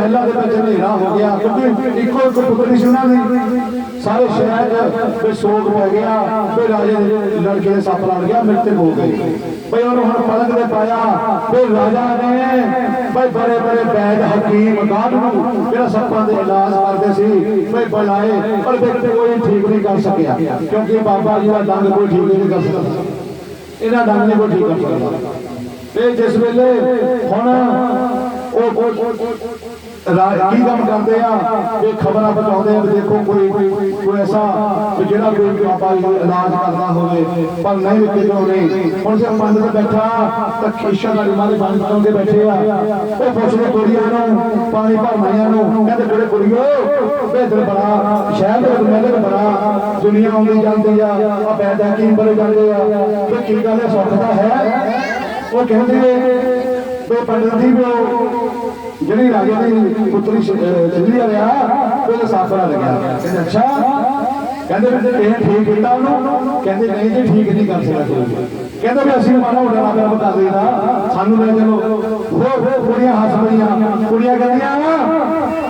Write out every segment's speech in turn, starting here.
ਮਹਿਲਾ ਦੇ ਵਿੱਚ ਹਨੇਰਾ ਹੋ ਗਿਆ। ਕਿਉਂਕਿ ਇੱਕੋ ਇੱਕ ਪੁੱਤਰੀ ਸੀ ਉਹਨਾਂ ਦੀ। ਸਾਰੇ ਸ਼ਹਿਰ 'ਚ ਸੋਗ ਪੈ ਗਿਆ। ਵੀ ਰਾਜੇ ਲੜਕੇ ਦੇ ਸੱਪ ਲੜ ਗਿਆ ਮ੍ਰਿਤਕ ਹੋ ਗਈ ਬਈ ਉਹਨੂੰ ਹੁਣ ਪਲਕ ਦੇ ਪਾਇਆ। ਵੀ ਰਾਜਾ ਨੇ ਬਈ ਬੜੇ ਬੜੇ ਬੈਦ ਹਕੀਮ ਗਾਡ ਨੂੰ, ਜਿਹੜਾ ਸੱਪਾਂ ਦੇ ਇਲਾਜ ਕਰਦੇ ਸੀ। ਬਈ ਬੁਲਾਏ ਪਰ ਵੀ ਕੋਈ ਠੀਕ ਨਹੀਂ ਕਰ ਸਕਿਆ। ਕਿਉਂਕਿ ਬਾਬਾ ਜੀ ਦਾ ਦੰਦ ਕੋਈ ਠੀਕ ਨਹੀਂ ਕਰ ਸਕਦਾ। ਇਹਨਾਂ ਦੰਦ ਨੇ ਕੋਈ ਠੀਕ ਕਰ ਸਕਦਾ। ਤੇ ਜਿਸ ਵੇਲੇ ਹੁਣ ਉਹ ਕੀ ਕੰਮ ਕਰਦੇ ਆ? ਇਹ ਖਬਰਾਂ ਪਹੁੰਚਾਉਂਦੇ ਆ ਦੇਖੋ ਕੋਈ ਕੋਈ ਐਸਾ ਜਿਹੜਾ ਕੋਈ ਬਾਬਾ ਜੀ ਇਲਾਜ ਕਰਦਾ ਹੋਵੇ। ਪਰ ਨਹੀਂ ਕਿਦੋਂ ਨਹੀਂ ਹੁਣ ਜੇ ਪੰਡਤ ਬੈਠਾ, ਤਾਂ ਖੇਸ਼ਾ ਦਾ ਮਾਰੇ ਪਾਣੀ ਪਾਉਂਦੇ ਬੈਠੇ ਆ। ਉਹ ਪੁੱਛਦੇ ਕੁੜੀਆਂ ਨੂੰ, ਪਾਣੀ ਭਰਮਾਈਆਂ ਨੂੰ, ਕਹਿੰਦੇ ਕੁੜੇ ਕੁੜੀਓ ਬੇਦਰ ਬੜਾ ਸ਼ਹਿਰ ਦੇ ਮਹਿਲ ਬੜਾ ਦੁਨੀਆ ਆਉਂਦੀ ਜਾਂਦੀ ਆ। ਆ ਬੈਦਾ ਕੀ ਬੜੇ ਜਾਂਦੇ ਆ। ਤੇ ਕੀ ਗੱਲ ਹੈ? ਸੁੱਖ ਹੈ? ਉਹ ਕਹਿੰਦੇ ਉਹ ਪੰਡਤ ਜੀ ਉਹ ਜਿਹੜੀ ਰਾਜੇ ਦੀ ਪੁੱਤਰੀ ਸਿੱਧੀ ਆ, ਉਹ ਸਾਫਰਾ ਲੱਗਿਆ ਕਹਿੰਦੇ, ਅੱਛਾ। ਕਹਿੰਦੇ ਵੀ ਇਹ ਠੀਕ ਕੀਤਾ ਉਹਨੂੰ? ਕਹਿੰਦੇ, ਨਹੀਂ ਜੀ, ਠੀਕ ਨਹੀਂ ਕਰ ਸਕਦਾ ਕੋਈ ਕਹਿੰਦੇ, ਵੀ ਅਸੀਂ ਮਾੜਾ ਮੋਟਾ ਨਾ ਬਤਾ ਦੇਦਾ ਸਾਨੂੰ ਲੈ ਚਲੋ। ਹੋ ਕੁੜੀਆਂ ਹੱਸ ਪਈਆਂ। ਕੁੜੀਆਂ ਕਹਿੰਦੀਆਂ,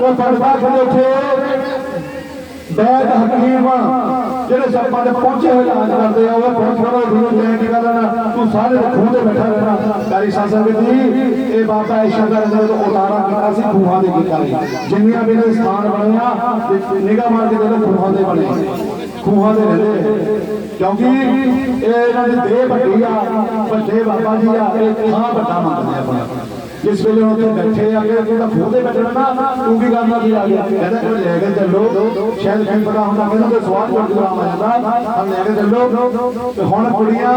ਉਹ ਪੜਦਾ ਖੜੇ ਉੱਥੇ ਬੈਦ ਹਕੀਮ। ਜਿਹੜੇ ਸੱਪਾਂ ਦੇ ਪਹੁੰਚੇ ਹੋਏ ਇਲਾਜ ਕਰਦੇ ਆ, ਉਹ ਪਹੁੰਚ ਕਰੋ ਦੂਰ ਲੈ ਕੇ ਗੱਲ ਤੂੰ ਸਾਰੇ ਖੂਹ ਤੇ ਬੈਠਾ ਰਹਿਣਾ। ਕਾਰੀ ਸਾਸਾ ਜੀ, ਇਹ ਬਾਬਾ ਇਸ਼ਾ ਦਾ ਜਦੋਂ ਉਤਾਰਾ ਕੀਤਾ ਸੀ, ਖੂਹਾਂ ਦੇ ਕੀਤਾ ਜਿੰਨੀਆਂ ਵੀ ਇਹਦੇ ਸਥਾਨ ਬਣਿਆ ਨਿਗਾਹ ਮਾਰ ਕੇ ਦੇਖੋ ਖੂਹਾਂ ਦੇ ਬਣੇ। ਖੂਹਾਂ ਦੇ ਰਹਿੰਦੇ। ਕਿਉਂਕਿ ਇਹ ਇਹਨਾਂ ਦੀ ਦੇਹ ਵੱਡੀ ਆ, ਵੱਡੇ ਬਾਬਾ ਜੀ ਆ, ਇਹ ਥਾਂ ਵੱਡਾ ਮੰਗਦੇ ਆਪਣਾ ਜਿਸ ਵੇਲੇ ਉੱਥੇ ਬੈਠੇ ਆ ਕਿ ਜਿਹੜਾ ਖੂਹ ਤੇ ਬੈਠਣਾ ਨਾ ਤੂੰ ਕੀ ਕਰਨਾ ਵੀ ਆ ਗਿਆ? ਕਹਿੰਦਾ ਕੋਈ ਲੈ ਕੇ ਚੱਲੋ। ਸ਼ਾਇਦ ਕੀ ਪਤਾ ਹੁੰਦਾ ਕਹਿੰਦਾ ਤੇ ਸਵਾਲ ਜੁੜ ਜੁੜਾ ਆ ਜਾਂਦਾ। ਹਾਂ ਲੈ ਕੇ ਚੱਲੋ। ਤੇ ਹੁਣ ਕੁੜੀਆਂ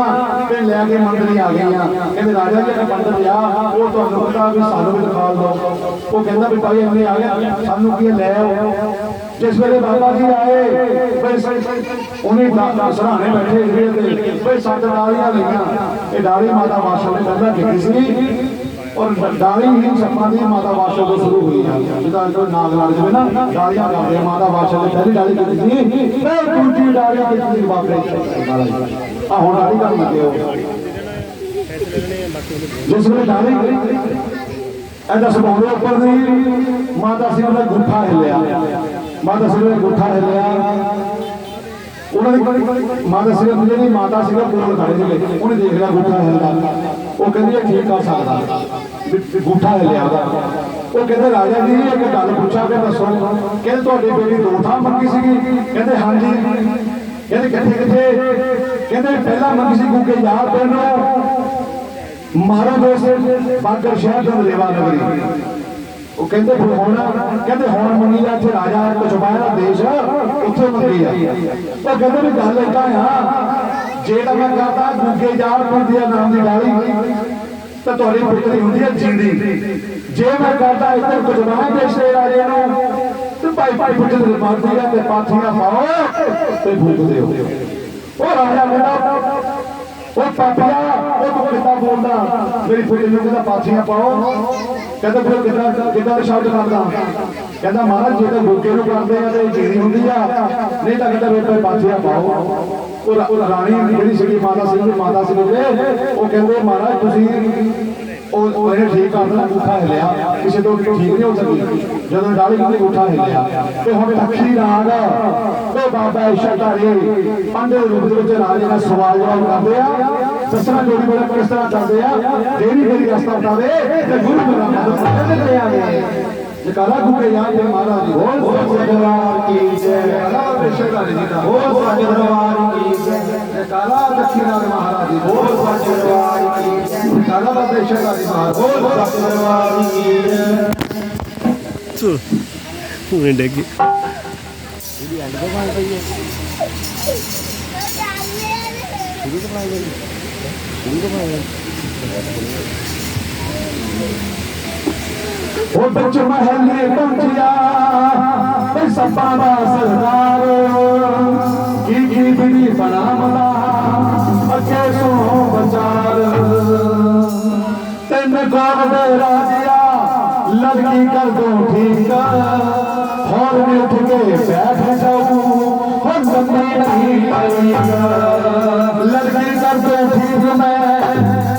ਤੇ ਲੈ ਕੇ ਮੰਦਰੀ ਆ ਗਈਆਂ। ਕਹਿੰਦੇ ਰਾਜਾ ਜੀ ਦਾ ਮੰਦਰ ਆ ਉਹ ਤੁਹਾਨੂੰ ਪਤਾ ਵੀ ਸਾਨੂੰ ਵੀ ਦਿਖਾ ਦਿਓ। ਉਹ ਕਹਿੰਦਾ ਵੀ ਭਾਈ ਅਸੀਂ ਆ ਗਏ। ਸਾਨੂੰ ਕੀ ਲੈ ਆਓ। ਜਿਸ ਵੇਲੇ ਬਾਬਾ ਜੀ ਆਏ, ਬਈ ਉਹਨੇ ਦਾ ਸਰਾਣੇ ਬੈਠੇ ਜਿਹੜੇ ਤੇ। ਬਈ ਸੱਤ ਡਾਲੀਆਂ ਲਈਆਂ। ਇਹ ਡਾਲੀ ਮਾਤਾ ਵਾਸ਼ਾ ਨੇ ਪਹਿਲਾਂ ਕੀਤੀ ਸੀ? ਔਰ ਡਾਲੀ ਹੀ ਸੱਪਾਂ ਦੀ ਮਾਤਾ ਵਾਸ਼ਾ ਤੋਂ ਸ਼ੁਰੂ ਹੋਈ ਹੈ। ਜਿਹਦਾ ਕੋਈ ਨਾਗ ਲੜ ਜਾਵੇ ਨਾ, ਡਾਲੀਆਂ ਕਰਦੇ ਮਾਤਾ ਵਾਸ਼ਾ ਨੇ ਪਹਿਲੀ ਡਾਲੀ ਕੀਤੀ ਸੀ? ਫਿਰ ਦੂਜੀ ਡਾਲੀ ਕੀਤੀ ਸੀ? ਬਾਬੇ ਆ ਹੁਣ ਡਾਲੀ ਕਰਨ ਲੱਗੇ ਹੋ। ਜਿਸ ਵੇਲੇ ਡਾਲੀ ਐਦਾ ਸੁਭਾਉਂਦੇ ਉੱਪਰ ਦੀ ਮਾਤਾ ਸਿੰਘ ਦਾ ਗੁੱਠਾ ਹਿੱਲਿਆ। ਮਾਤਾ ਸਿੰਘ ਦਾ ਗੁੱਠਾ ਹਿੱਲਿਆ। ਉਹਨਾਂ ਦੀ ਮਾਤਾ ਸਿੰਘ ਜਿਹੜੀ ਮਾਤਾ ਸਿੰਘ ਕੋਲ ਖੜੇ ਸੀਗੇ। ਉਹਨੇ ਦੇਖ ਲਿਆ ਗੁੱਠਾ ਹਿੱਲਦਾ ਉਹ ਕਹਿੰਦੀ ਇਹ ਠੀਕ ਕਰ ਸਕਦਾ ਗੁੱਠਾ ਹਿੱਲਿਆ ਉਹਦਾ ਉਹ ਕਹਿੰਦੇ, ਰਾਜਾ ਜੀ, ਇੱਕ ਗੱਲ ਪੁੱਛਾਂ ਕਿ ਦੱਸੋ। ਕਹਿੰਦੇ, ਤੁਹਾਡੀ ਬੇਟੀ ਦੋ ਥਾਂ ਮੰਗੀ ਸੀਗੀ। ਕਹਿੰਦੇ, ਹਾਂਜੀ। ਕਹਿੰਦੇ, ਕਿੱਥੇ ਕਿੱਥੇ? ਕਹਿੰਦੇ, ਪਹਿਲਾਂ ਮੰਗੀ ਸੀ ਗੁੱਗੇ ਯਾਰ ਪਿੰਡ ਨੂੰ ਮਾਰਾ ਦੋਸਤ, ਬਾਗਰ ਸ਼ਹਿਰ ਦਾ ਲੇਵਾ ਨਗਰੀ। ਉਹ ਕਹਿੰਦੇ ਫਿਰ ਹੁਣ ਕਹਿੰਦੇ ਹੁਣ ਮੰਗੀ ਆ ਇੱਥੇ ਰਾਜਾ ਕੁਚਬਾਇਆ ਦਾ ਦੇਸ਼, ਉੱਥੇ ਮੰਗੀ ਆ। ਉਹ ਕਹਿੰਦੇ ਵੀ ਗੱਲ ਏਦਾਂ ਆ, ਜੇ ਤਾਂ ਮੈਂ ਕਹਤਾ ਗੁੱਗੇ ਜਾਲ ਪਿੰਡ ਨਾਮ ਦੀ ਡਾਲੀ, ਤਾਂ ਤੁਹਾਡੀ ਪੁੱਤਰੀ ਹੁੰਦੀ ਹੈ ਜਿੰਦੀ। ਜੇ ਮੈਂ ਕਹਤਾ ਇੱਧਰ ਕੁਚਬਾਇਆ ਦੇਸ਼ ਦੇ ਰਾਜੇ ਨੂੰ, ਤੇ ਭਾਈ ਭਾਈ ਪੁੱਤਰ ਦੇ ਮਾਰਦੀ ਆ ਤੇ ਪਾਥੀਆਂ ਪਾਓ ਤੇ ਫੂਕ ਦਿਓ ਉਹ ਰਾਜਾ ਕਹਿੰਦਾ ਉਹ ਪਾਪਿਆ ਉਹ ਤੂੰ ਕਿੱਦਾਂ ਬੋਲਦਾ? ਮੇਰੀ ਪੁੱਤਰੀ ਨੂੰ ਕਹਿੰਦਾ, ਪਾਥੀਆਂ ਪਾਓ। ਕਹਿੰਦਾ, ਫਿਰ ਕਿੱਦਾਂ ਕਿੱਦਾਂ ਸ਼ਬਦ ਕਰਦਾ? ਕਹਿੰਦਾ, ਮਹਾਰਾਜ, ਜੇ ਤਾਂ ਗੋਗੇ ਨੂੰ ਕਰਦੇ ਆ, ਤੇ ਜੀਰੀ ਹੁੰਦੀ ਆ। ਨਹੀਂ ਤਾਂ ਕਹਿੰਦਾ ਮੇਰੇ ਪਾਥੀਆਂ ਪਾਓ। ਉਹ ਰਾਣੀ ਜਿਹੜੀ ਸੀਗੀ, ਮਾਤਾ ਸਿੰਘ ਮਾਤਾ ਸਿੰਘ ਦੇ ਉਹ ਕਹਿੰਦੇ, ਮਹਾਰਾਜ, ਤੁਸੀਂ ਉਹ ਉਹ ਠੀਕ ਕਰ ਦੇਣਾ ਗੁੱਠਾ ਹਿਲਿਆ ਕਿਸੇ ਤੋਂ ਠੀਕ ਨਹੀਂ ਹੋ ਸਕੀ ਜਦੋਂ ਡਾਲੀ ਕਿਤੇ ਗੁੱਠਾ ਹਿਲਿਆ ਤੇ ਹੁਣ ਤਖੀ ਰਾਗ ਉਹ ਬਾਬਾ ਇਸ਼ਾਕਾਰੇ ਪੰਡੇ ਰੂਪ ਦੇ ਵਿੱਚ ਰਾਜੇ ਦਾ ਸਵਾਲ ਜਵਾਬ ਕਰਦੇ ਆ। ਦੱਸਣਾ ਜੋੜੀ ਬੜਾ ਕਿਸ ਤਰ੍ਹਾਂ ਕਰਦੇ ਆ? ਦੇਰੀ ਦੇਰੀ ਰਸਤਾ ਬਤਾਵੇ ਤੇ ਗੁਰੂ ਬਣਾ ਮਦਦ ਤੇ ਆ ਜਕਾਰਾ ਗੁੱਕੇ ਯਾਦ ਦੇ ਮਹਾਰਾਜ, ਹੋਰ ਸਤਿਗੁਰਾਂ ਕੀ ਜੈ? ਅਲਾ ਇਸ਼ਾਕਾਰੇ ਜੀ ਦਾ, ਹੋਰ ਸਤਿਗੁਰਾਂ ਕੀ ਜੈ? ਜਕਾਰਾ ਦਖੀਨਾ ਦੇ ਮਹਾਰਾਜ ਜੀ ਹੋਰ ਸਤਿਗੁਰਾਂ ਕੀ ਜੈ ਜਕਾਰਾ ਬਾਬਾ ਇਸ਼ਾਕਾਰੇ ਮਹਾਰਾਜ ਹੋਰ ਸਤਿਗੁਰਾਂ ਕੀ ਜੈ ਚਲ ਪੂਰੇ ਡੱਗੇ ਉਹ ਵਿੱਚ ਮਹੱਲੇ ਪਹੁੰਚਿਆ ਵੇ ਸੱਪਾਂ ਦਾ ਸਰਦਾਰ, ਕੀ ਕੀ ਬਿਨੀ ਬਣਾਵਦਾ ਅੱਗੇ ਸੋ ਵਿਚਾਰ ਤਿੰਨ ਕੋਲ ਦੇ ਰਾਜਿਆ ਲੜਕੀ ਕਰ ਦੋ ਠੀਕ ਹੋਰ ਵੀ ਉੱਠ ਕੇ ਬੈਠ ਜਾਊ ਹੁਣ ਬੰਦੀ ਨਹੀਂ ਪਾਈਗਾ ਲੜਕੀ ਕਰ ਦੋ ਠੀਕ ਮੈਂ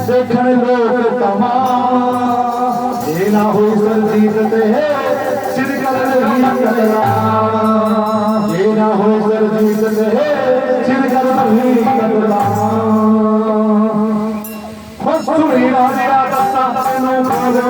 ਦੇਖਣ ਲੋਕ ਤਮਾਮ ਇਹ ਨਾ ਹੋਈ ਸੰਜੀਤ ਤੇ ਨਹੀਂ ਕਦਰਾ ਜੇ ਨਾ ਹੋਏ ਸਰਜੀਤ ਦੇ ਸਿਰ ਕਰ ਨਹੀਂ ਕਦਰਾ ਹੋ ਸੁਣੀ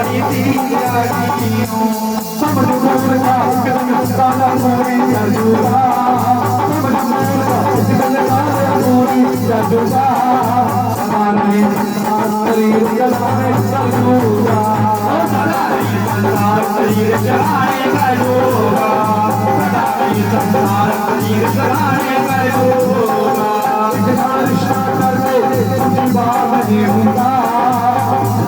I'm not a man of few words.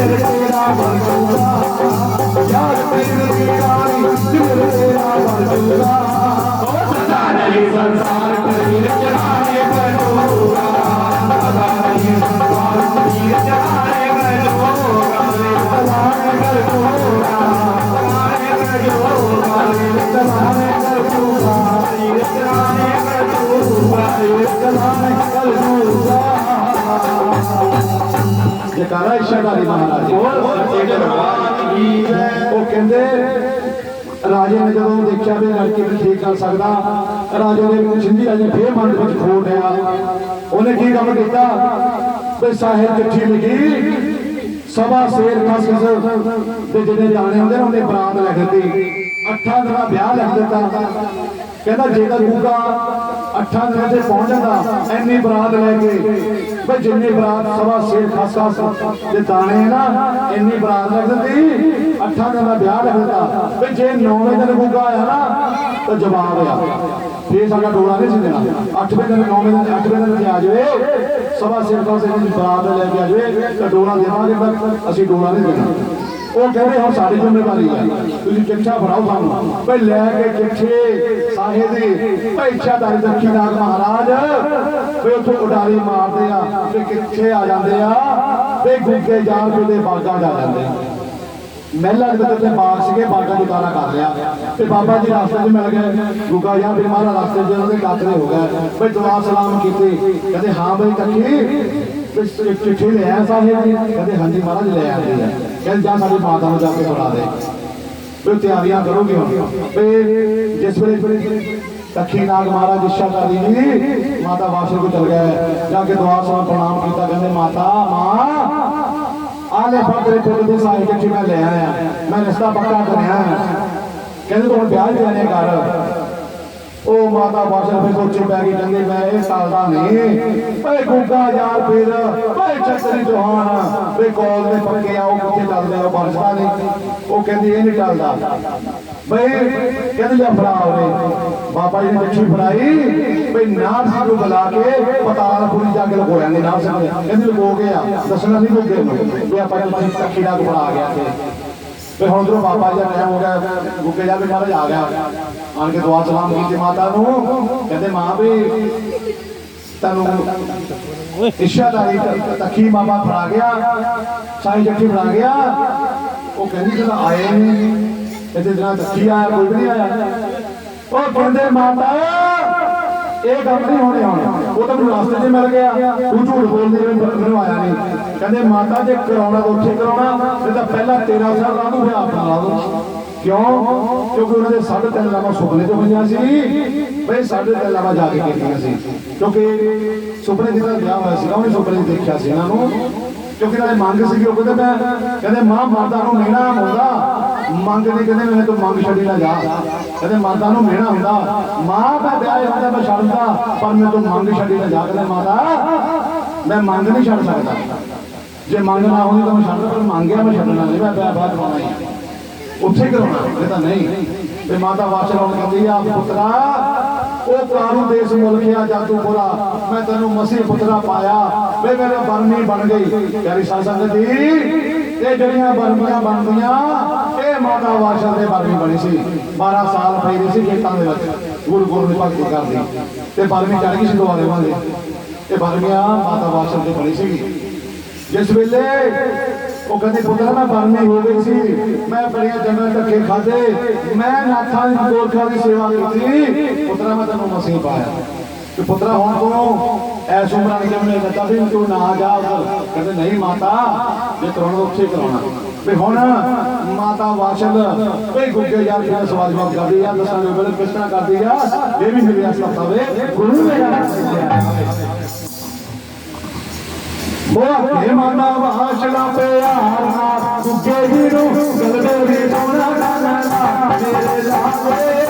ਰਾਣੀ ਦੀ ਜਕਾਰਾ ਇਸ਼ਾਦਾਰੀ ਮਹਾਰਾਜ ਉਹ ਕਹਿੰਦੇ ਰਾਜੇ ਨੇ ਜਦੋਂ ਦੇਖਿਆ ਵੀ ਲੜਕੀ ਨੂੰ ਠੀਕ ਕਰ ਸਕਦਾ ਰਾਜੇ ਨੇ ਸਿੰਧੀ ਰਾਜੇ ਫੇਰ ਮਨ ਦੇ ਵਿੱਚ ਖੋਟ ਲਿਆ ਉਹਨੇ ਕੀ ਕੰਮ ਕੀਤਾ? ਵੀ ਸਾਹਿਬ ਚਿੱਠੀ ਲਿਖੀ ਸਭਾ ਸ਼ੇਰ ਖਸ ਖਸ ਤੇ ਜਿਹਦੇ ਦਾਣੇ ਹੁੰਦੇ ਉਹਨੇ ਬਰਾਤ ਲਿਖ ਦਿੱਤੀ। ਅੱਠਾਂ ਦਿਨਾਂ ਵਿਆਹ ਲਿਖ ਦਿੱਤਾ। ਕਹਿੰਦਾ ਜੇ ਤਾਂ ਗੁੱਗਾ ਅੱਠਾਂ ਦਿਨਾਂ ਤੇ ਪਹੁੰਚ ਜਾਂਦਾ ਐਨੀ ਬਰਾਤ ਲੈ ਕੇ। ਬਈ ਜਿੰਨੀ ਬਰਾਤ ਸਵਾ ਸ਼ੇਰ ਖਸ ਖਸ ਦਾਣੇ ਨਾ, ਇੰਨੀ ਬਰਾਤ ਲਿਖ ਦਿੱਤੀ, ਅੱਠਾਂ ਦਿਨਾਂ ਦਾ ਵਿਆਹ ਲਿਖ ਦਿੱਤਾ। ਬਈ ਜੇ ਨੌਵੇਂ ਦਿਨ ਗੁੱਗਾ ਆਇਆ ਨਾ, ਤਾਂ ਜਵਾਬ ਆ। ਫੇਰ ਸਾਡਾ ਡੋਲਾ ਨਹੀਂ ਸੀ ਦੇਣਾ। ਅੱਠਵੇਂ ਦਿਨ, ਨੌਵੇਂ ਦਿਨ 8ਵੇਂ ਦਿਨ ਆ ਜਾਵੇ। ਸਵਾ ਸ਼ੇਰ ਖਸ ਦੀ ਬਰਾਤ ਲੈ ਕੇ ਆ ਜਾਵੇ, ਤਾਂ ਡੋਲਾ ਦੇਵਾਂਗੇ ਪਰ ਅਸੀਂ ਡੋਲਾ ਨਹੀਂ ਦੇਣਾ। ਉਹ ਕਹਿੰਦੇ ਹੁਣ ਸਾਡੀ ਜ਼ਿੰਮੇਵਾਰੀ ਹੈ ਤੁਸੀਂ ਚਿੱਠਾ ਫੜਾਓ ਸਾਨੂੰ। ਭਈ ਲੈ ਕੇ ਚਿੱਠੇ ਸਾਹਿਬ ਦੀ ਭਈ ਇੱਛਾਦਾਰੀ ਨਾਗ ਮਹਾਰਾਜ। ਵੀ ਉੱਥੋਂ ਉਡਾਰੀ ਮਾਰਦੇ ਆ, ਤੇ ਕਿੱਥੇ ਆ ਜਾਂਦੇ ਆ? ਤੇ ਗੁੱਗੇ ਜਾਲ ਦੇ ਬਾਗਾ ਜਾ ਜਾਂਦੇ ਆ। ਮਹਿਲਾ ਦੇ ਤੇ ਬਾਗ ਸੀਗੇ, ਬਾਗਾ ਦੀ ਉਤਾਰਾ ਕਰ ਲਿਆ। ਤੇ ਬਾਬਾ ਜੀ ਰਸਤੇ 'ਚ ਮਿਲ ਗਏ। ਗੁੱਗਾ ਜਾਂ ਫਿਰ ਮਹਾਰਾਜ ਰਸਤੇ 'ਚ ਉਹਦੇ ਟੱਕਰੇ ਹੋ ਗਏ। ਭਈ ਜਵਾਬ ਸਲਾਮ ਕੀਤੀ। ਕਹਿੰਦੇ, ਹਾਂ ਬਈ ਕੱਠੀ ਚਿੱਠੀ ਲੈ ਆਇਆ ਸਾਹਿਬ ਜੀ ਕਹਿੰਦੇ ਹਾਂਜੀ ਮਹਾਰਾਜ ਲੈ ਆਏ ਆ ਕਹਿੰਦੇ ਜਾ ਸਾਡੀ ਮਾਤਾ ਨੂੰ ਜਾ ਕੇ ਬੁਲਾ ਦੇ ਵੀ ਤਿਆਰੀਆਂ ਕਰੋਗੇ ਵੀ ਜਿਸ ਵੇਲੇ ਤਖੀ ਨਾਗ ਮਹਾਰਾਜ ਇੱਛਾ ਕਰੀ ਜੀ ਮਾਤਾ ਵਾਸ਼ਰ ਕੋ ਚਲ ਗਿਆ ਜਾ ਕੇ ਦੁਆ ਸਾਹਿਬ ਪ੍ਰਣਾਮ ਕੀਤਾ ਕਹਿੰਦੇ ਮਾਤਾ ਮਾਂ ਆਲੇ ਫਤਰੇ ਪੁੱਤ ਦੇ ਸਾਹਿਬ ਚਿੱਠੀ ਮੈਂ ਲੈ ਆਇਆ ਮੈਂ ਰਿਸ਼ਤਾ ਪੱਕਾ ਕਰਿਆ ਕਹਿੰਦੇ ਤੂੰ ਵਿਆਹ ਹੀ ਲੈਣੇ ਕਰ ਉਹ ਮਾਤਾ ਬਾਸ਼ਰ ਫਿਰ ਸੋਚੇ ਪੈ ਗਈ ਕਹਿੰਦੀ ਮੈਂ ਇਹ ਸਾਲ ਨਹੀਂ। ਓਏ ਗੁੱਗਾ ਯਾਰ ਫਿਰ ਓਏ ਚੱਕਰੀ ਜਹਾਨ ਵੇ ਕੋਲ ਦੇ ਪੱਕੇ ਆ, ਉਹ ਕਿੱਥੇ ਚੱਲਦੇ ਆ ਬਾਸ਼ਾ ਨਹੀਂ ਉਹ ਕਹਿੰਦੀ, ਇਹ ਨਹੀਂ ਚੱਲਦਾ। ਬਈ ਕਹਿੰਦੀ, ਲੈ ਫੜਾ ਉਹਨੇ ਬਾਬਾ ਜੀ ਨੇ ਦੇਖੀ ਫੜਾਈ। ਬਈ ਨਾਰ ਸਿੰਘ ਨੂੰ ਬੁਲਾ ਕੇ ਪਤਾਲਪੁਰੀ ਜਾ ਕੇ ਲਗੋਇਆ ਨੇ ਨਾਰ ਨੇ। ਕਹਿੰਦੀ, ਲਗੋ ਗਿਆ ਦੱਸਣਾ ਨਹੀਂ ਕੋਈ ਨੂੰ। ਵੀ ਆਪਾਂ ਚੱਕੀ ਤੱਕੀ ਦਾ ਬਣਾ ਗਿਆ ਤੇ। ਤੇ ਹੁਣ ਜਦੋਂ ਬਾਬਾ ਜੀ ਦਾ ਹੋ ਗਿਆ ਗੁੱਗੇ ਜਾ ਕੇ ਮਹਾਰਾਜ ਆ ਗਿਆ। ਆਣ ਕੇ ਦੁਆ ਸਲਾਮ ਕੀਤੀ ਮਾਤਾ ਨੂੰ। ਕਹਿੰਦੇ ਮਾਂ ਵੀ, ਤੈਨੂੰ ਇਸ਼ਾਦਾਰੀ ਤਖੀ ਬਾਬਾ ਫੜਾ ਗਿਆ, ਸਾਈ ਜੱਟੀ ਫੜਾ ਗਿਆ। ਉਹ ਕਹਿੰਦੀ ਜਦੋਂ ਆਏ ਨਹੀਂ ਇੱਥੇ ਦਿਨਾਂ ਤੱਕੀ ਆਇਆ, ਕੋਈ ਵੀ ਨਹੀਂ ਆਇਆ। ਉਹ ਕਹਿੰਦੇ ਮਾਤਾ ਇਹ ਕੰਮ ਨਹੀਂ ਹੋਣੇ ਹੁਣ। ਉਹ ਤਾਂ ਰਸਤੇ 'ਚ ਮਿਲ ਗਿਆ। ਤੂੰ ਝੂਠ ਬੋਲਦੀ ਮੈਨੂੰ ਆਇਆ ਨਹੀਂ। ਕਹਿੰਦੇ, ਮਾਤਾ, ਜੇ ਕਰਾਉਣਾ ਉੱਥੇ ਕਰਾਉਣਾ। ਤੇ ਤਾਂ ਪਹਿਲਾਂ 13 ਸਾਲ ਰਾਹ ਨੂੰ ਹੋਇਆ ਆਪਣਾ ਲਾ ਦੋ। ਕਿਉਂ? ਕਿਉਂਕਿ ਉਹਨਾਂ ਦੇ ਸਾਢੇ ਤਿੰਨ ਲਾਵਾਂ ਸੁਪਨੇ 'ਚ ਹੋਈਆਂ ਸੀ। ਬਈ, ਸਾਢੇ ਤਿੰਨ ਲਾਵਾਂ ਜਾ ਕੇ ਕੀਤੀਆਂ ਸੀ। ਕਿਉਂਕਿ ਸੁਪਨੇ ਜਿਹਦਾ ਵਿਆਹ ਹੋਇਆ ਸੀਗਾ, ਉਹਨੇ ਸੁਪਨੇ 'ਚ ਦੇਖਿਆ ਸੀ ਇਹਨਾਂ ਨੂੰ। ਕਿਉਂਕਿ ਇਹਨਾਂ ਨਾਲੇ ਮੰਗ ਸੀਗੀ ਉਹ ਕਹਿੰਦੇ ਮੈਂ। ਕਹਿੰਦੇ, ਮਾਂ, ਮਾਤਾ ਨੂੰ ਮਿਹਣਾ ਹੁੰਦਾ ਮੰਗ ਨਹੀਂ, ਕਹਿੰਦੇ ਮੈਨੂੰ ਤੂੰ ਮੰਗ ਛੱਡੀ ਨਾ ਜਾ। ਕਹਿੰਦੇ ਮਾਤਾ ਨੂੰ ਮਿਹਣਾ ਹੁੰਦਾ। ਮਾਂ ਦਾ ਵਿਆਹ ਹੁੰਦਾ ਮੈਂ ਛੱਡਦਾ ਪਰ ਮੈਂ ਤੂੰ ਮੰਗ ਛੱਡੀ ਨਾ ਜਾ। ਕਹਿੰਦੇ ਮਾਤਾ, ਮੈਂ ਮੰਗ ਨਹੀਂ ਛੱਡ ਸਕਦਾ। ਜੇ ਮੰਗ ਨਾ ਹੋਣੀ ਤਾਂ ਮੈਂ ਛੱਡ ਪਰ ਮੰਗਿਆ ਮੈਂ ਛੱਡਣਾ ਨਹੀਂ ਮੈਂ ਵਿਆਹ ਬਾਅਦ ਕਰਾਉਣਾ ਉੱਥੇ ਕਰਾਉਣਾ, ਇਹ ਤਾਂ ਨਹੀਂ। ਤੇ ਮਾਤਾ ਵਾਸ਼ਰ ਕਹਿੰਦੀ ਆ, ਪੁੱਤਰਾ, ਉਹ ਕਾਰੂ ਦੇਸ਼ ਮੁਲਕਿਆ ਜਾਦੂ ਬੋਲਾ ਮੈਂ ਤੈਨੂੰ ਮਸੀਹ ਪੁੱਤਰਾ ਪਾਇਆ। ਵੇ ਮੇਰੇ ਬਰਮੀ ਬਣ ਗਈ। ਪਿਆਰੀ ਸਾਧ ਸੰਗਤ ਜੀ, ਇਹ ਜਿਹੜੀਆਂ ਬਰਮੀਆਂ ਬਣਦੀਆਂ ਮਾਤਾ ਵਾਸ਼ਰ ਦੇ ਬਰਮੀ ਬਣੀ ਸੀ। 12 ਸਾਲ ਪਈ ਸੀ ਖੇਤਾਂ ਦੇ ਵਿੱਚ। ਗੁਰੂ ਗੁਰੂ ਭਗਤੀ ਕਰਦੀ ਤੇ ਬਰਮੀ ਚੜ ਗਈ ਸੀ ਦੁਆਰੇ ਵਾਲੇ ਇਹ ਬਰਮੀਆਂ ਮਾਤਾ ਵਾਸ਼ਰ ਦੇ ਬਣੀ ਸੀਗੀ। ਜਿਸ ਵੇਲੇ ਉਹ ਕਹਿੰਦੀ, ਪੁੱਤਰ, ਮੈਂ ਬਾਰਵੀਂ ਹੋ ਗਈ ਸੀ। ਮੈਂ ਬੜੀਆਂ ਜੰਗਾਂ ਧੱਕੇ ਖਾਦੇ ਮੈਂ ਨਾਥਾਂ ਦੀ ਗੋਰਖਾ ਦੀ ਸੇਵਾ ਕੀਤੀ। ਪੁੱਤਰਾ, ਮੈਂ ਤੈਨੂੰ ਮਸੀਹ ਪਾਇਆ। ਤੇ ਪੁੱਤਰਾ, ਹੁਣ ਤੂੰ ਐਸ ਉਮਰਾਂ ਦੇ ਮੈਨੂੰ ਦਿੱਤਾ ਵੀ ਤੂੰ ਨਾ ਜਾ ਉੱਧਰ ਕਹਿੰਦੇ, ਨਹੀਂ ਮਾਤਾ, ਜੇ ਕਰਾਉਣਾ ਉੱਥੇ ਕਰਾਉਣਾ। ਵੀ ਹੁਣ ਮਾਤਾ ਵਾਸ਼ਲ ਕੋਈ ਗੁੱਗੇ ਯਾਰ ਜਿਹੜਾ ਸਵਾਲ ਜਵਾਬ ਕਰਦੀ ਆ? ਦੱਸਾਂ ਦੇ ਬਿਲਕੁਲ ਕਿਸ ਤਰ੍ਹਾਂ ਕਰਦੀ ਆ। ਇਹ ਵੀ ਮੇਰੀ ਅਸਲ ਤਵੇ ਗੁਰੂ ਮੇਰਾ ਉਹ ਮਾਨਾ ਵਾਸ਼ਲਾ, ਪਿਆਰ ਨਾ ਗੁੱਗੇ ਜੀ ਨੂੰ ਗਲਬੇ ਵੀ ਸੋਣਾ ਗਾਣਾ ਨਾ ਮੇਰੇ ਲਾਵੇ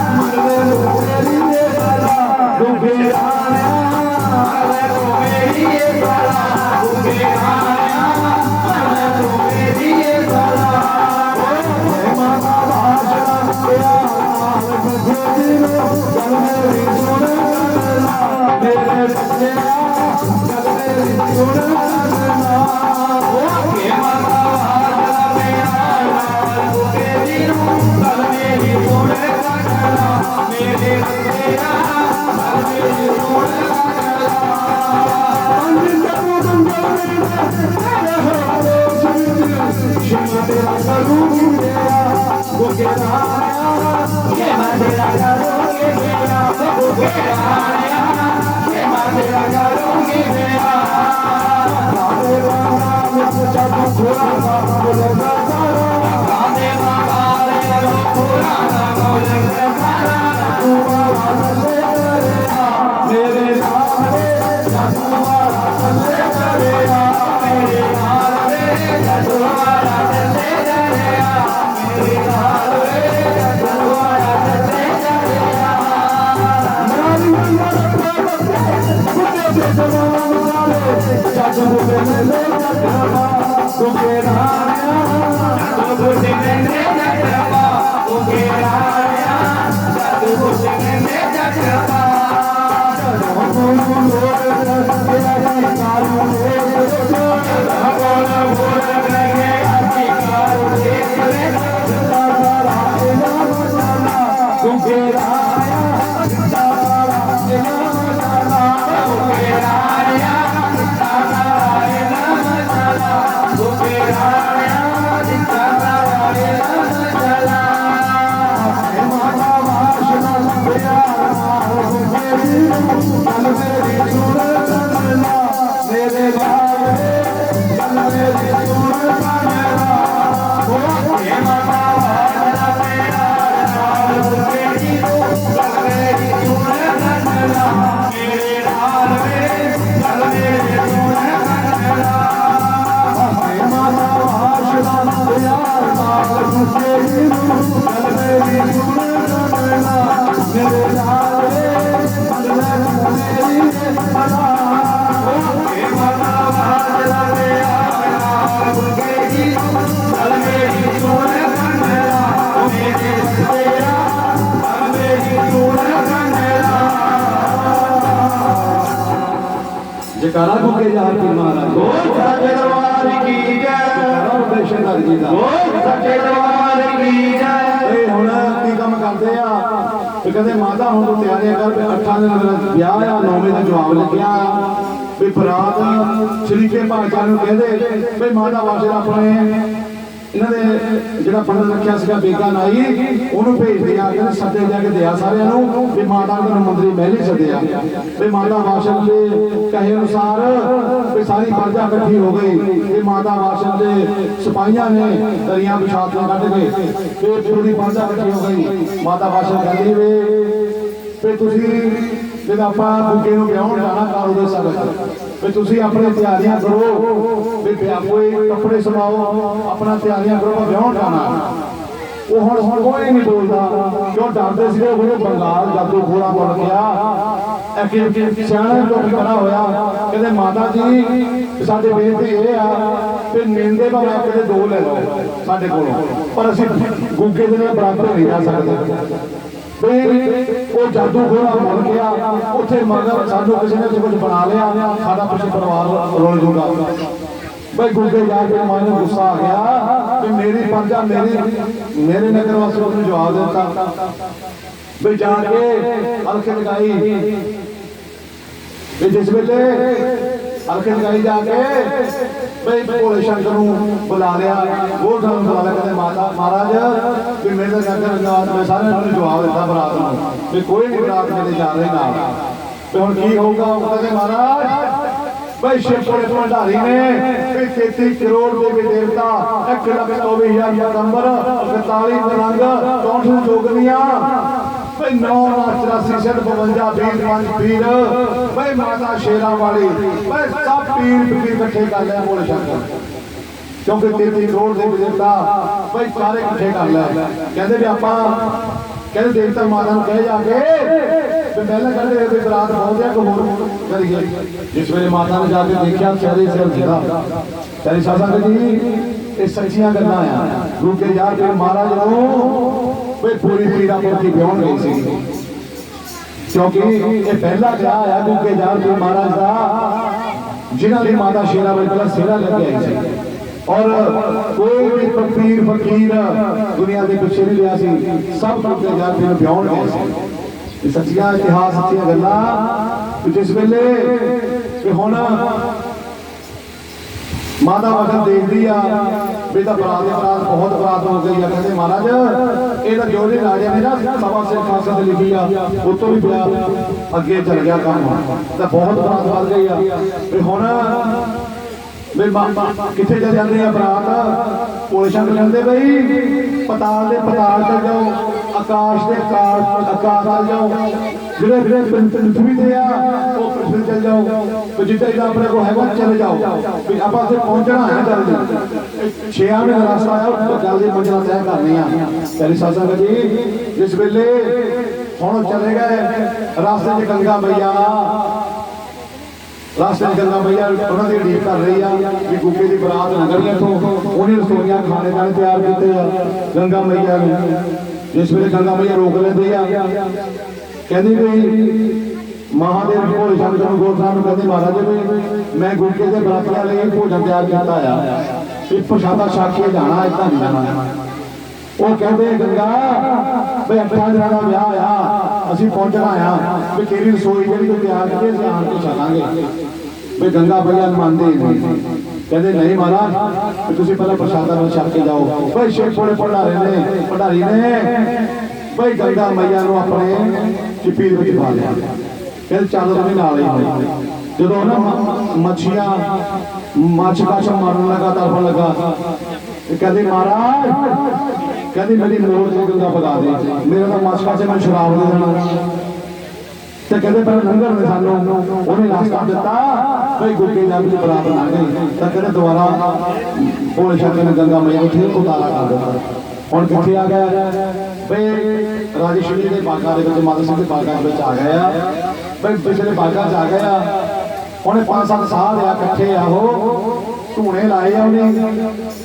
ਵੀ ਸੋਣਾ Oh, ਜਕਾਰਾ ਗੁੱਗੇ ਜਾਰ ਪੀਰ ਮਹਾਰਾਜ ਬੋਲ ਸੱਚੇ ਦਰਬਾਰ ਕੀ ਜੈ। ਜਕਾਰਾ ਉਦੇਸ਼ਨ ਦਾ ਜੀ ਦਾ। ਬੋਲ ਸੱਚੇ ਦਰਬਾਰ ਕੀ ਜੈ। ਇਹ ਹੁਣ ਕੀ ਕੰਮ ਕਰਦੇ ਆ? ਵੀ ਕਹਿੰਦੇ ਮਾਤਾ ਹੁਣ ਤੂੰ ਤਿਆਰੀਆਂ ਕਰ ਵੀ ਅੱਠਾਂ ਦਿਨ ਮੇਰਾ ਵਿਆਹ ਆ ਨੌਵੇਂ ਦਾ ਜਵਾਬ ਲੱਗਿਆ। ਵੀ ਬਰਾਤ ਸ਼ਰੀਕੇ ਭਾਈਚਾਰੇ ਨੂੰ ਕਹਿੰਦੇ ਵੀ ਮਾਤਾ ਵਾਸ਼ਰ ਆਪਣੇ ਇਹਨਾਂ ਦੇ ਜਿਹੜਾ ਪੰਡਤ ਰੱਖਿਆ ਸੀਗਾ ਬੇਗਾ ਨਾਈ, ਉਹਨੂੰ ਭੇਜਦੇ ਆ, ਕਹਿੰਦੇ ਸੱਦੇ ਜਾ ਕੇ ਦਿਆ ਸਾਰਿਆਂ ਨੂੰ ਵੀ ਮਾਤਾ ਨੂੰ ਮੰਦਰੀ ਮਹਿਲੀ ਸੱਦਿਆ ਵੀ ਮਾਤਾ ਵਾਸ਼ਰ ਦੇ ਕਹੇ ਅਨੁਸਾਰ ਵੀ ਸਾਰੀ ਪ੍ਰਜਾ ਇਕੱਠੀ ਹੋ ਗਈ, ਵੀ ਮਾਤਾ ਵਾਸ਼ਰ ਦੇ ਸਿਪਾਹੀਆਂ ਨੇ ਦਰੀਆਂ ਵਿਛਾਤੀਆਂ ਕੱਢ ਕੇ ਤੇ ਪੂਰੀ ਪ੍ਰਜਾ ਇਕੱਠੀ ਹੋ ਗਈ। ਮਾਤਾ ਵਾਸ਼ਰ ਕਹਿੰਦੀ ਵੇ ਵੀ ਤੁਸੀਂ ਜਦੋਂ ਆਪਾਂ ਬੁੱਗੇ ਨੂੰ ਵਿਆਹਣ ਜਾਣਾ ਕਾਲੂ ਦੇ ਸਬਕ ਵੀ ਤੁਸੀਂ ਆਪਣੇ ਤਿਆਰੀਆਂ ਕਰੋ, ਵੀ ਕੋਈ ਕੱਪੜੇ ਸਮਾਓ, ਆਪਣਾ ਤਿਆਰੀਆਂ ਕਰੋ ਵਿਆਹਣ ਜਾਣਾ ਉਹ ਹੁਣ ਹੁਣ ਕੋਈ ਨਹੀਂ ਬੋਲਦਾ। ਕਿਉਂ ਡਰਦੇ ਸੀਗੇ ਉਹ ਬੰਗਾਲ ਜਾਦੂ ਖੋਲਾ ਬਣ ਗਿਆ। ਇੱਕ ਸਿਆਣਾ ਤੋਂ ਖੜਾ ਹੋਇਆ। ਕਹਿੰਦੇ ਮਾਤਾ ਜੀ, ਸਾਡੇ ਬੇਨਤੀ ਇਹ ਆ ਕਿ ਨਿੰਦੇ ਭਾਵੇਂ ਕਿਤੇ ਦੋ ਲੈ ਲਓ ਸਾਡੇ ਕੋਲੋਂ। ਪਰ ਅਸੀਂ ਗੁੱਗੇ ਦੇ ਨਾਲ ਬਰਾਬਰ ਨਹੀਂ ਰਹਿ ਸਕਦੇ। ਵੀ ਉਹ ਜਾਦੂ ਘੋੜਾ ਬਣ ਗਿਆ। ਉੱਥੇ ਮਗਰ ਸਾਨੂੰ ਕਿਸੇ ਨੇ ਕੁਝ ਬਣਾ ਲਿਆ। ਸਾਡਾ ਪਿੱਛੇ ਪਰਿਵਾਰ ਰੋਲ ਜੂਗਾ। ਬਈ ਗੁੱਗੇ ਜਾ ਕੇ ਮਨ ਨੂੰ ਗੁੱਸਾ ਆ ਗਿਆ ਕਿ ਮੇਰੀ ਪਰਜਾ ਮੇਰੀ ਮੇਰੇ ਨਗਰ ਵਾਸਤੇ ਉਹਨੂੰ ਜਵਾਬ ਦਿੱਤਾ। ਬਈ ਜਾ ਕੇ ਅਲਖ ਲਗਾਈ। ਵੀ ਜਿਸ ਵੇਲੇ ਅਲਖ ਜਾ ਕੇ ਬਈ ਭੋਲੇ ਸ਼ੰਕਰ ਨੂੰ ਬੁਲਾ ਲਿਆ। ਉਹ ਸਾਨੂੰ ਬੁਲਾ ਲਿਆ ਕਹਿੰਦੇ ਮਾਤਾ, ਮਹਾਰਾਜ, ਵੀ ਮੇਰੇ ਦਾ ਨਗਰ ਜਵਾਬ ਮੈਂ ਸਾਰਿਆਂ ਨੂੰ ਜਵਾਬ ਦਿੱਤਾ ਬਰਾਤ ਨੂੰ, ਵੀ ਕੋਈ ਨਹੀਂ ਬਰਾਤ ਮੇਰੇ ਜਾ ਰਹੇ ਨਾਲ। ਤੇ ਹੁਣ ਕੀ ਹੋਊਗਾ? ਉਹ ਕਹਿੰਦੇ ਮਹਾਰਾਜ, ਬਈ ਸ਼ਿਵਪੁਰੇ ਭੰਡਾਰੀ ਨੇ ਵੀ 33 ਕਰੋੜ ਦੇ ਦੇਵਤਾ 1 ਲੱਖ 24 ਹਜ਼ਾਰ ਪਗੰਬਰ 41 ਮਲੰਗ 64 ਜੋਗਨੀਆਂ 9 84 ਸਿੱਧ 52 ਵੀਰ ਪੰਜ ਪੀਰ ਬਈ ਮਾਤਾ ਸ਼ੇਰਾਂ ਵਾਲੀ ਬਈ ਸਭ ਪੀਰ ਫਕੀਰ ਇਕੱਠੇ ਕਰ ਲਿਆ ਬੋਲੇ ਸ਼ੰਕਰ ਕਿਉਂਕਿ 33 ਕਰੋੜ ਦੇ ਵੀ ਬਈ ਸਾਰੇ ਇਕੱਠੇ ਕਰ ਲੈ ਕਹਿੰਦੇ ਵੀ ਆਪਾਂ ਕਹਿੰਦੇ ਦੇਵਤਾ ਮਾਤਾ ਨੂੰ ਕਹੇ ਜਾ ਕੇ ਵੀ ਪਹਿਲਾਂ ਕਹਿੰਦੇ ਵੀ ਬਰਾਤ ਬਹੁਤ ਆ ਹੋਰ ਕਰੀਏ। ਜਿਸ ਵੇਲੇ ਮਾਤਾ ਨੇ ਜਾ ਕੇ ਦੇਖਿਆ ਚਾਰੇ ਸਿਰ ਜਿਹੜਾ ਚਾਰੇ ਸਾਸਾਂ ਜੀ ਇਹ ਸੱਚੀਆਂ ਗੱਲਾਂ ਆ। ਰੁਕੇ ਜਾ ਕੇ ਮਹਾਰਾਜ ਨੂੰ ਵੀ ਪੂਰੀ ਪੀੜਾ ਪਰਤੀ ਵਿਆਹਣ ਗਈ ਸੀ। ਕਿਉਂਕਿ ਇਹ ਪਹਿਲਾ ਵਿਆਹ ਆ ਰੁਕੇ ਜਾ ਕੇ ਮਹਾਰਾਜ ਦਾ, ਜਿਨ੍ਹਾਂ ਦੀ ਮਾਤਾ ਸ਼ੇਰਾ ਵਿੱਚ ਪਹਿਲਾਂ ਸੇਰਾ ਲੱਗਿਆ ਸੀ। ਔਰ ਕੋਈ ਵੀ ਫਕੀਰ ਫਕੀਰ ਦੁਨੀਆ ਦੇ ਪਿੱਛੇ ਨਹੀਂ ਲਿਆ ਸੀ। ਸਭ ਰੁਕੇ ਜਾ ਕੇ ਵਿਆਹਣ ਗਏ ਸੀ। ਇਹ ਸੱਚੀਆਂ ਇਤਿਹਾਸ, ਸੱਚੀਆਂ ਗੱਲਾਂ। ਜਿਸ ਵੇਲੇ ਕਿ ਹੁਣ ਮਾਤਾ ਵਖਤ ਦੇਖਦੀ ਆ ਵੀ ਤਾਂ ਬਰਾਤ ਬਰਾਤ ਬਹੁਤ ਬਰਾਤ ਹੋ ਗਈ ਆ ਕਹਿੰਦੇ ਮਹਾਰਾਜ, ਇਹ ਤਾਂ ਜੋ ਰਾਜੇ ਨੇ ਨਾ ਸਵਾ ਸਿਰ ਖਾਸਾ ਤੇ ਲਿਖੀ ਆ ਉਹ ਵੀ ਵਿਆਹ ਅੱਗੇ ਚੱਲ ਗਿਆ ਕੰਮ। ਤਾਂ ਬਹੁਤ ਬਰਾਤ ਵੱਧ ਗਈ ਆ। ਵੀ ਹੁਣ ਵੀ ਮਾ- ਕਿੱਥੇ ਜਾ ਜਾਂਦੇ ਆ ਬਰਾਤ? ਕੋਲੇ ਸ਼ੰਕ ਲੈਂਦੇ ਬਈ, ਪਤਾਲ ਦੇ ਪਤਾਲ ਚੱਲ ਜਾਓ, ਆਕਾਸ਼ ਦੇ ਆਕਾਸ਼ ਆਕਾਸ਼ ਚੱਲ ਜਾਓ। ਜਿਹੜੇ ਜਿਹੜੇ ਪ੍ਰਿਥਵੀ ਤੇ ਆ, ਉਹ ਪ੍ਰਿਥਵੀ ਚੱਲ ਜਾਓ। ਤੇ ਜਿੱਥੇ ਜਿਹੜਾ ਆਪਣੇ ਕੋਲ ਹੈਗਾ ਚਲੇ ਜਾਓ। ਵੀ ਆਪਾਂ ਉੱਥੇ ਪਹੁੰਚਣਾ ਹੈ ਜਲਦੀ ਛੇ ਮਹੀਨੇ ਦਾ ਰਸਤਾ ਆ ਉਹ ਜਲਦੀ ਮੰਜ਼ਿਲ ਤੈਅ ਕਰਨੀ ਆ। ਤੇਰੀ ਸਾਸਾ ਜੀ, ਜਿਸ ਵੇਲੇ ਹੁਣ ਚਲੇ ਗਏ, ਰਸਤੇ 'ਚ ਗੰਗਾ ਮਈਆ। ਰਾਸਤੇ ਚ ਗੰਗਾ ਮਈਆ, ਉਹਨਾਂ ਦੀ ਢੀਕ ਕਰ ਰਹੀ ਆ, ਵੀ ਗੁੱਗੇ ਦੀ ਬਰਾਤ ਲੰਘਣੀ ਇੱਥੋਂ। ਉਹਨੇ ਰਸੋਈਆਂ ਖਾਣੇ ਦਾਣੇ ਤਿਆਰ ਕੀਤੇ ਆ, ਗੰਗਾ ਮਈਆ ਨੂੰ। ਜਿਸ ਵੇਲੇ ਗੰਗਾ ਮਈਆ ਰੋਕ ਲੈਂਦੀ ਆ ਕਹਿੰਦੀ ਵੀ ਮਹਾਦੇਵ ਭੋਲੇ ਸ਼ੰਕਰ ਨੂੰ ਸਾਹਿਬ ਨੂੰ ਕਹਿੰਦੇ, ਮਹਾਰਾਜ ਵੀ ਮੈਂ ਗੁੱਗੇ ਦੇ ਬਰਾਤੀਆਂ ਲਈ ਭੋਜਨ ਤਿਆਰ ਕੀਤਾ ਆ। ਇਹ ਪ੍ਰਸ਼ਾਦਾ ਛਕ ਕੇ ਜਾਣਾ ਏਦਾਂ ਨਹੀਂ ਜਾਣਾ। ਉਹ ਕਹਿੰਦੇ, ਗੰਗਾ ਵੀ ਅੱਠਾਂ ਦਿਨਾਂ ਦਾ ਵਿਆਹ ਆ। ਅਸੀਂ ਪਹੁੰਚਣਾ ਆ। ਵੀ ਤੇਰੀ ਰਸੋਈ ਜਿਹੜੀ ਤੂੰ ਤਿਆਰ ਕੀਤੀ, ਅਸੀਂ ਆਣ ਕੇ ਛਕਾਂਗੇ। ਵੀ ਗੰਗਾ ਭਈਆ ਮੰਨਦੇ ਨਹੀਂ। ਕਹਿੰਦੇ, ਨਹੀਂ ਮਹਾਰਾਜ ਤੁਸੀਂ ਪਹਿਲਾਂ ਪ੍ਰਸ਼ਾਦਾ ਨੂੰ ਛਕ ਕੇ ਜਾਓ। ਬਈ ਸ਼ੇਖ ਭੰਡਾਰੇ ਨੇ, ਭੰਡਾਰੀ ਨੇ। ਬਈ ਗੰਗਾ ਮਈਆ ਨੂੰ ਆਪਣੇ ਚਪੀਰ ਵਿੱਚ ਪਾ ਲਿਆ। ਕਹਿੰਦੇ ਚੱਲ ਤੂੰ ਵੀ ਨਾਲ ਹੀ ਹੋਈ। ਜਦੋਂ ਨਾ ਮ- ਮੱਛੀਆਂ ਮੱਛ ਕਾਛ ਮਾਰਨ ਲੱਗਾ ਤਰਫਣ ਲੱਗਾ, ਤੇ ਕਹਿੰਦੇ, ਮਹਾਰਾਜ, ਕਹਿੰਦੀ, ਮੇਰੀ ਮੋੜ ਤੇ ਗੰਗਾ ਪਗਾ ਦੇ। ਮੇਰਾ ਤਾਂ ਮੱਛ ਕਾਛ ਮੈਂ ਸ਼ਰਾਬ ਦੇ ਦੇਣਾ। ਤੇ ਕਹਿੰਦੇ, ਪਰ ਲੰਗਰ ਨੇ ਸਾਨੂੰ ਉਹਨੇ ਰਸਤਾ ਦਿੱਤਾ ਭਈ ਗੁੱਗੇ ਜਾ ਕੇ ਬਰਾਤ ਨਾ ਗਈ। ਤਾਂ ਕਹਿੰਦੇ, ਦੁਬਾਰਾ ਭੋਲੇ ਸ਼ੰਕਰ ਨੇ ਗੰਗਾ ਮਈਆ ਨੂੰ ਫਿਰ ਉਤਾਰਾ ਕਰ ਦਿੱਤਾ। ਹੁਣ ਕਿੱਥੇ ਆ ਗਿਆ? ਭਈ ਰਾਜੇ ਦੇ ਬਾਗਾ ਦੇ ਵਿੱਚ, ਮਾਤਾ ਸਿੰਘ ਦੇ ਬਾਗਾ ਦੇ ਵਿੱਚ ਆ ਗਏ ਆ। ਭਈ ਪਿਛਲੇ ਬਾਗਾ ਚ ਆ ਗਏ ਆ। ਉਹਨੇ ਪੰਜ ਸੱਤ ਸਾਲ ਆ, ਇਕੱਠੇ ਆ ਉਹ। ਧੂਣੇ ਲਾਏ ਆ ਉਹਨੇ।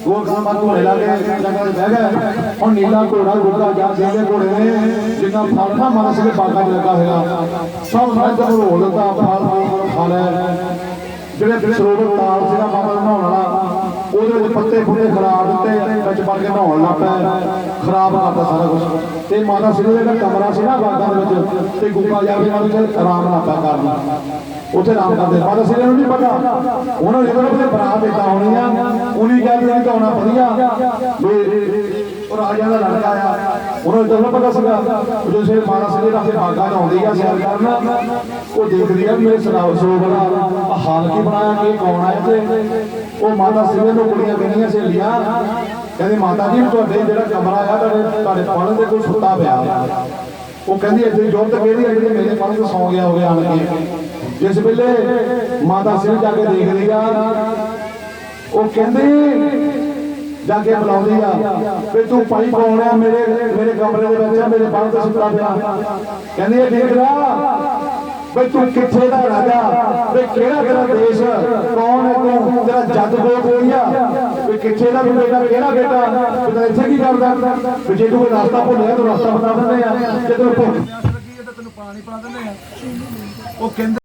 ਗੋਲ ਖਾਨ ਧੂਣੇ ਲਾ ਕੇ ਜੰਗਲ ਚ ਬਹਿ ਗਿਆ। ਹੁਣ ਨੀਲਾ ਘੋੜਾ ਗੁੱਗਾ ਜਾ ਦੇ ਘੋੜੇ ਨੇ ਜਿੰਨਾ ਫਾਲਫਾ ਸਿੰਘ ਦੇ ਬਾਗਾ ਚ ਲੱਗਾ ਹੋਇਆ। ਸਭ ਨਾਲ ਜਦ ਰੋਲ ਦਿੱਤਾ, ਫਾਲ ਫਾਲ ਖਾ ਲੈ ਸਰੋਵਰ ਤਾਲ ਸੀਗਾ ਬਾਬਾ ਦਾ ਨਹਾਉਣ ਵਾਲਾ ਉਹਦੇ ਵਿੱਚ ਪੱਤੇ ਪੁੱਤੇ ਖਰਾਬ ਦਿੱਤੇ, ਵਿੱਚ ਵੜ ਕੇ ਨਹਾਉਣ ਲੱਗ ਪਿਆ ਖਰਾਬ ਕਰਤਾ ਸਾਰਾ ਕੁਝ ਤੇ ਮਾਤਾ ਸਿੰਘ ਦਾ ਕਮਰਾ ਸੀ ਨਾ ਬਾਗਾਂ ਦੇ ਵਿੱਚ, ਤੇ ਗੁੱਗਾ ਜਾ ਨਾਲ ਉੱਥੇ ਆਰਾਮ ਨਾਲ ਪਿਆ ਕਰਨ। ਉੱਥੇ ਆਰਾਮ ਕਰਦੇ। ਮਾਤਾ ਸਿੰਘ ਨੂੰ ਨਹੀਂ ਪਤਾ। ਉਹਨਾਂ ਨੇ ਜਦੋਂ ਬਰਾਤ ਦਿੱਤਾ ਹੋਣੀ ਆ, ਉਹਨੇ ਕਿਹਾ ਵੀ ਇਹ ਵਧੀਆ। ਵੀ ਉਹ ਰਾਜਾ ਦਾ ਲੜਕਾ ਆ। ਉਹਨਾਂ ਨੂੰ ਤਾਂ ਪਤਾ ਸੀਗਾ। ਜਦੋਂ ਸੇ ਮਾਤਾ ਸਿੰਘ ਦਾ ਆਪਣੇ ਬਾਗਾਂ 'ਚ ਆਉਂਦੀ ਆ, ਸੈਰ ਕਰਨ, ਉਹ ਦੇਖਦੀ ਆ ਮੇਰੇ ਸਰਾਵ ਸਰੋਵਰ ਹਾਲ ਕੀ ਬਣਾਇਆ ਕਿ ਕੌਣ ਆਇਆ ਤੇ ਉਹ ਮਾਤਾ ਸਿੰਘ ਨੂੰ ਕੁੜੀਆਂ ਕਹਿੰਦੀਆਂ ਸਹੇਲੀਆਂ? ਕਹਿੰਦੇ, ਮਾਤਾ ਜੀ, ਤੁਹਾਡੇ ਜਿਹੜਾ ਕਮਰਾ ਆ ਤੁਹਾਡੇ ਤੁਹਾਡੇ ਪੜਨ ਦੇ ਕੋਲ ਸੁੱਤਾ ਪਿਆ ਉਹ ਕਹਿੰਦੀ, ਇੱਥੇ ਜੋਤ ਕਿਹੜੀ ਹੈ ਜਿਹੜੀ ਮੇਰੇ ਪੜਨ ਤੇ ਸੌਂ ਗਿਆ ਹੋਵੇ ਆਣ ਕੇ। ਜਿਸ ਵੇਲੇ ਮਾਤਾ ਸਿੰਘ ਜਾ ਕੇ ਦੇਖਦੀ ਆ, ਉਹ ਕਹਿੰਦੀ, ਜਾ ਕੇ ਬੁਲਾਉਂਦੀ ਆ, ਵੀ ਤੂੰ ਪਾਈ ਕੌਣ ਮੇਰੇ ਮੇਰੇ ਕਮਰੇ ਦੇ ਵਿੱਚ ਮੇਰੇ ਬਾਹਰ ਤੇ ਸੁੱਤਾ ਪਿਆ। ਕਹਿੰਦੀ, ਇਹ ਦੇਖ ਵੀ ਤੂੰ ਕਿੱਥੇ ਦਾ ਰਾਜਾ? ਵੀ ਕਿਹੜਾ ਤੇਰਾ ਦੇਸ਼? ਕੌਣ ਹੈ ਤੂੰ? ਤੇਰਾ ਜੱਗ ਗੋਤ ਹੋਈ ਆ। ਵੀ ਕਿੱਥੇ ਦਾ ਤੂੰ ਬੇਟਾ, ਕਿਹੜਾ ਬੇਟਾ? ਵੀ ਇੱਥੇ ਕੀ ਕਰਦਾ? ਵੀ ਜੇ ਤੂੰ ਕੋਈ ਰਸਤਾ ਭੁੱਲਿਆ, ਤੂੰ ਰਸਤਾ ਬਤਾ ਦਿੰਦੇ ਆ। ਜੇ ਤੂੰ ਭੁੱਲ ਤੈਨੂੰ ਪਾਣੀ ਪਿਲਾ ਦਿੰਦੇ ਆ। ਉਹ ਕਹਿੰਦੇ